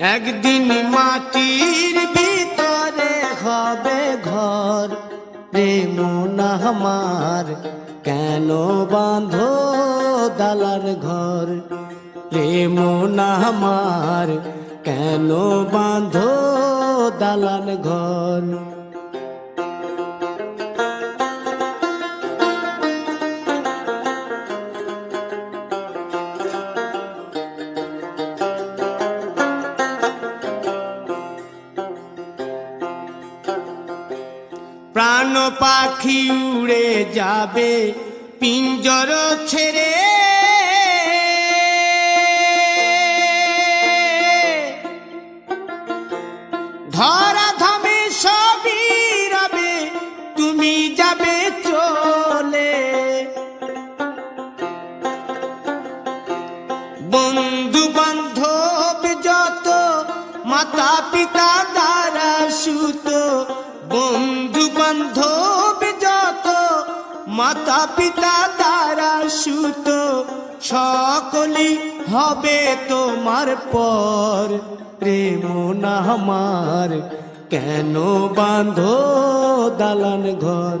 একদিন মাটির ভিতরে হবে ঘর, প্রেম আমার, কেন বাঁধো দালার ঘর? প্রেম আমার, কেন বাঁধো দালান ঘর? প্রাণ পাখি উড়ে যাবে, পিঞ্জর ছেড়ে। ধরা ধামে সবই রবে, তুমি যাবে চলে। বন্ধু বান্ধব যত মাতা পিতা দ্বারা সুত বন্ধু বান্ধব যত মাতা পিতা তারা সুত সকলি হবে তোমার পর। প্রেম না আমার, কেন বাঁধো দালান ঘর?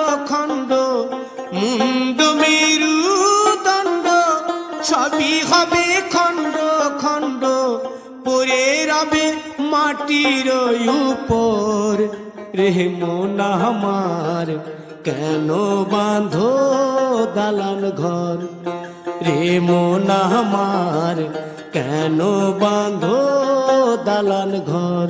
মুন্ড মেরু দণ্ড, সবই হবে খণ্ড খণ্ড। পরে রবে মাটির উপর। রে মোনা আমার, কেন বাঁধো দালান ঘর? রে মোনা আমার, কেন বাঁধো দালান ঘর?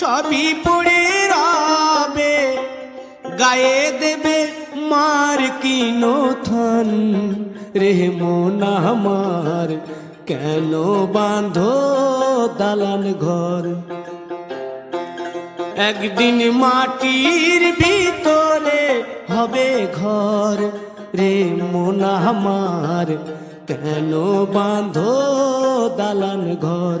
সবই পড়ে রবে, গায়ে দেবে মার কিনো থন রে মোনা আমার, কেন বাঁধো দালান ঘর? একদিন মাটির ভিতরে হবে ঘর। রে মোনা আমার, কেন বাঁধো দালান ঘর?